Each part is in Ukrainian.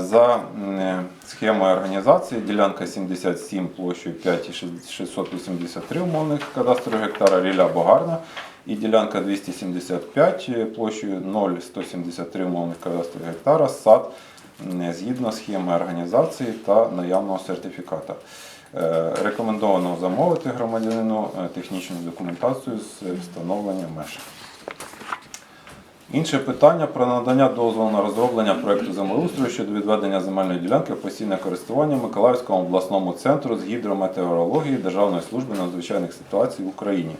За схемою організації ділянка 77 площею 5,683 умовних кадастрових гектара ріля Богарна і ділянка 275 площею 0,173 умовних кадастрових гектара сад м, згідно схеми організації та наявного сертифіката. Е, Рекомендовано замовити громадянину е, технічну документацію з встановлення меж. Інше питання про надання дозволу на розроблення проекту землеустрою щодо відведення земельної ділянки в постійне користування Миколаївському обласному центру з гідрометеорології Державної служби надзвичайних ситуацій в Україні.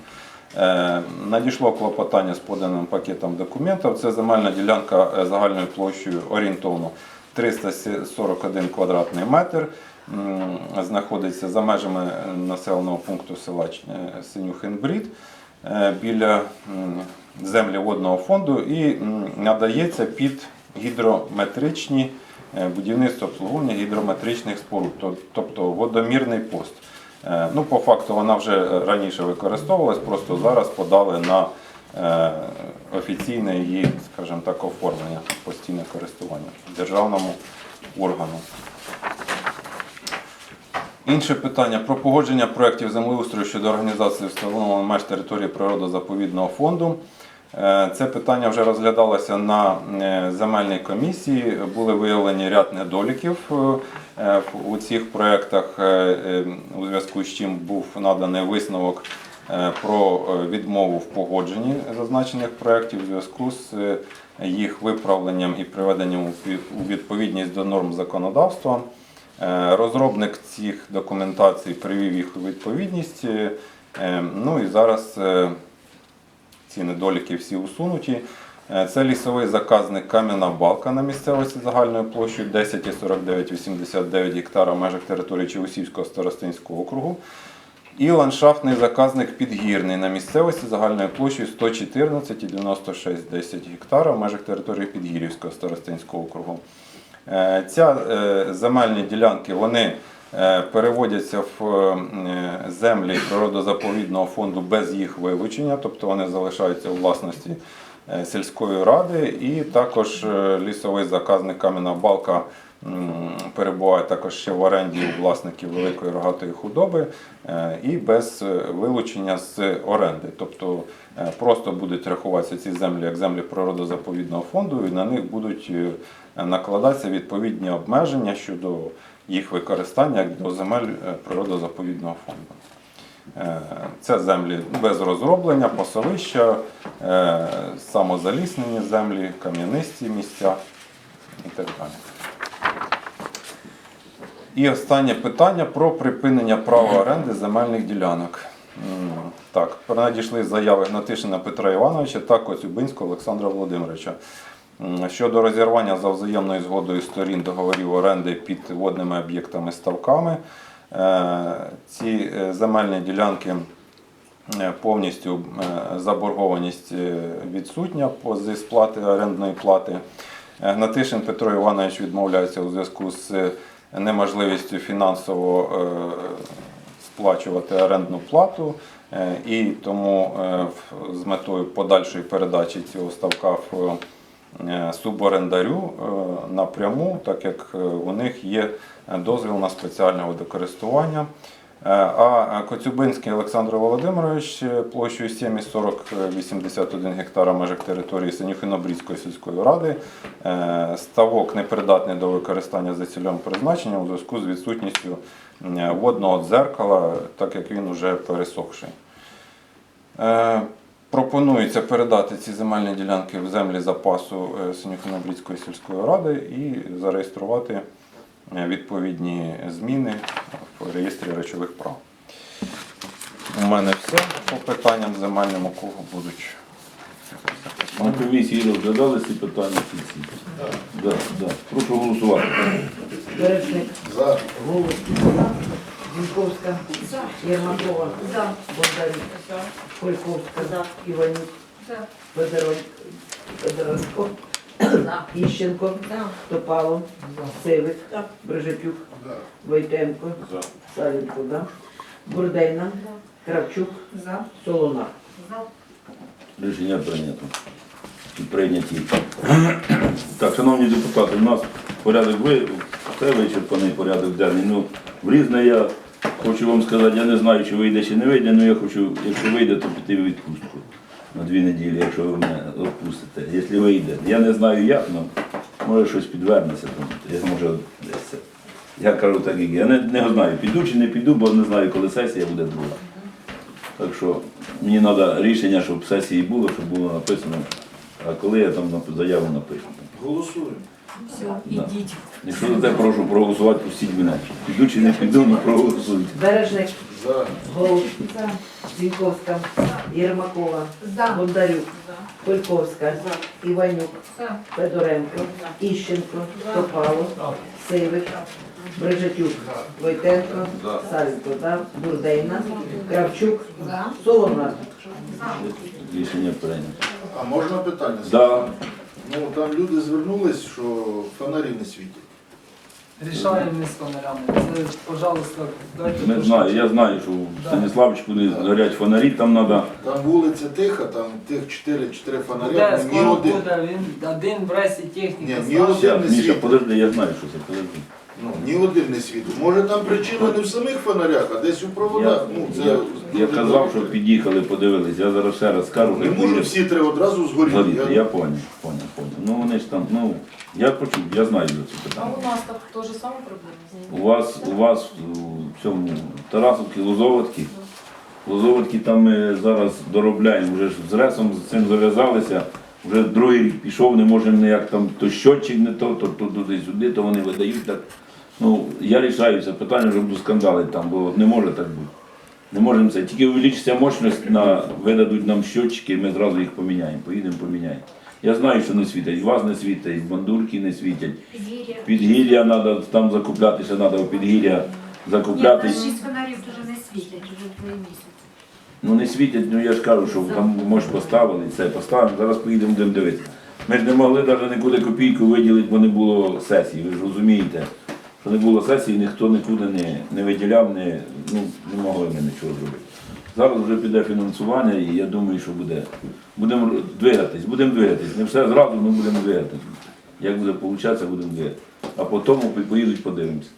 Е, надійшло клопотання з поданим пакетом документів. Це земельна ділянка е, загальною площею орієнтовно 341 квадратний метр. Знаходиться за межами населеного пункту села е, Синюхин-Брід е, біля землі водного фонду і надається під гідрометричні е, будівництво обслуговування гідрометричних споруд, тобто водомірний пост. Е, Ну, по факту вона вже раніше використовувалась, просто зараз подали на е, офіційне її, скажімо так, оформлення постійне користування державному органу. Інше питання про погодження проєктів землеустрою щодо організації встановленого меж території природозаповідного фонду. Е, Це питання вже розглядалося на е, земельній комісії. Були виявлені ряд недоліків е, у цих проєктах, у зв'язку з чим був наданий висновок про відмову в погодженні зазначених проєктів у зв'язку з їх виправленням і приведенням у відповідність до норм законодавства. Розробник цих документацій привів їх у відповідність. Ну і зараз ці недоліки всі усунуті. Е, Це лісовий заказник Кам'яна Балка на місцевості загальною площею 10,4989 гектара в межах території Чевусівського старостинського округу. І ландшафтний заказник Підгірний на місцевості загальною площею 114,9610 гектара в межах території Підгір'ївського старостинського округу. Е, Ця е, земельні ділянки вони переводяться в е, землі природозаповідного фонду без їх вилучення, тобто вони залишаються у власності е, сільської ради, і також е, лісовий заказник Кам'яна Балка перебуває також ще в оренді у власників великої рогатої худоби е, і без е, вилучення з оренди. Тобто е, просто будуть рахуватися ці землі як землі природозаповідного фонду, і на них будуть е, накладатися відповідні обмеження щодо їх використання як до земель е, природозаповідного фонду. Е, Це землі без розроблення, пасовища, е, самозаліснені землі, кам'янисті місця і так далі. І останнє питання про припинення права оренди земельних ділянок. Так, надійшли заяви Гнатишина Петра Івановича та Коцюбинського Олександра Володимировича щодо розірвання за взаємною згодою сторін договорів оренди під водними об'єктами ставками. Е, Ці е, земельні ділянки е, повністю заборгованість відсутня зі сплати орендної плати. Гнатишин Петро Іванович відмовляється у зв'язку з неможливістю фінансово сплачувати орендну плату, і тому з метою подальшої передачі цього ставка в суборендарю е, напряму, так як е, у них є дозвіл на спеціальне водокористування. Е, А Коцюбинський Олександр Володимирович е, площею 7,4081 гектара межах території Синюхино-Брідської сільської ради. е, Ставок непридатний до використання за цільовим призначенням у зв'язку з відсутністю е, водного дзеркала, так як він уже пересохший. Пропонується передати ці земельні ділянки в землі запасу е, сільської ради і зареєструвати е, відповідні зміни в реєстрі речових прав. У мене все по питанням земельним, у кого будуть. На комісії розглядали ці питання в кінці? Да, да. Прошу голосувати. За. Голуб. Зінковська. Єрмакова. Бондарюк. Польковська. Іванюк. Федоренко. Іщенко. Топало. Сивик. Брижетюк. Войтенко. Савенко. Бурдейна. Кравчук. Солонар. Рішення прийнято. Прийняті. Так, шановні депутати, у нас порядок ви, це вичерпаний порядок денний. Ну, в різне я хочу вам сказати, я не знаю, чи вийде, чи не вийде, але я хочу, якщо вийде, то піти в відпустку на дві неділі, якщо ви мене відпустите. Якщо вийде. Я не знаю як, але може щось підвернеться. Я може десь. це. Я кажу так, як я не, не знаю, піду чи не піду, бо не знаю, коли сесія буде друга. Так що мені треба рішення, щоб сесії було, щоб було написано. А коли я там заяву напишу. Голосуємо. Все, Да. ідіть. Якщо за те прошу проголосувати, пустіть мене. Піду чи не піду, ну проголосуйте. Бережник, За. Голуб, За. Єрмакова, За. Бондарюк, Польковська, Іванюк, За. Федоренко, Іщенко, Топало, Сивик, Брижатюк, Войтенко, Савенко, да? Бурдейна, Кравчук, За. Соломар. Рішення прийнято. А можна питання? Да. Ну там люди звернулись, що фонарі не світять. Рішаємо ми з фонарями. Це, пожалуйста, дайте Не знаю, я знаю, що в Станіславчику не горять фонарі, там треба. Там вулиця тиха, там тих 4 4 фонаря, Буде, ні скоро один. буде, він один в ресі техніка Ні, ні стала. один. Щас, Міша, подожди, я знаю, що це подожди. Ну, ні один не світить. Може там причина не в самих фонарях, а десь у Я, проводах. Ну, це я, я казав, що під'їхали, подивились. Я зараз ще раз скажу, не хай можуть всі три одразу згоріти. Згоріти, Я- я поняв, поняв. Ну вони ж там, ну, я почув, я знаю за це А питання. у нас так теж саме проблема. У вас, у вас у цьому Тарасовці, Лозоватки, Лозоватки там ми зараз доробляємо, вже ж з ресом з цим зав'язалися. Вже другий рік пішов, не можемо ніяк там то щотчик не то, то, то туди-сюди, то вони видають так. Ну, я рішаю це питання, вже буду скандали там, бо не може так бути. Не можемо це. Тільки увеличиться мощність, на, видадуть нам щотчики, ми зразу їх поміняємо, поїдемо поміняємо. Я знаю, що не світять, вас не світять, бандурки не світять. Підгір'я треба там закупляти, ще треба в підгір'я закупляти. Ні, шість фонарів дуже не світять, вже два місяці. Ну не світять, ну я ж кажу, що там може поставили, це поставимо, зараз поїдемо будемо дивитися. Ми ж не могли навіть нікуди копійку виділити, бо не було сесії, ви ж розумієте. Що не було сесії, ніхто нікуди не, не виділяв, не, ну, не могли ми нічого зробити. Зараз вже піде фінансування і я думаю, що буде. Будемо двигатись, будемо двигатись. Не все зразу, але будемо двигатись. Як буде получатися, будемо двигатись. А потім поїдуть, подивимося.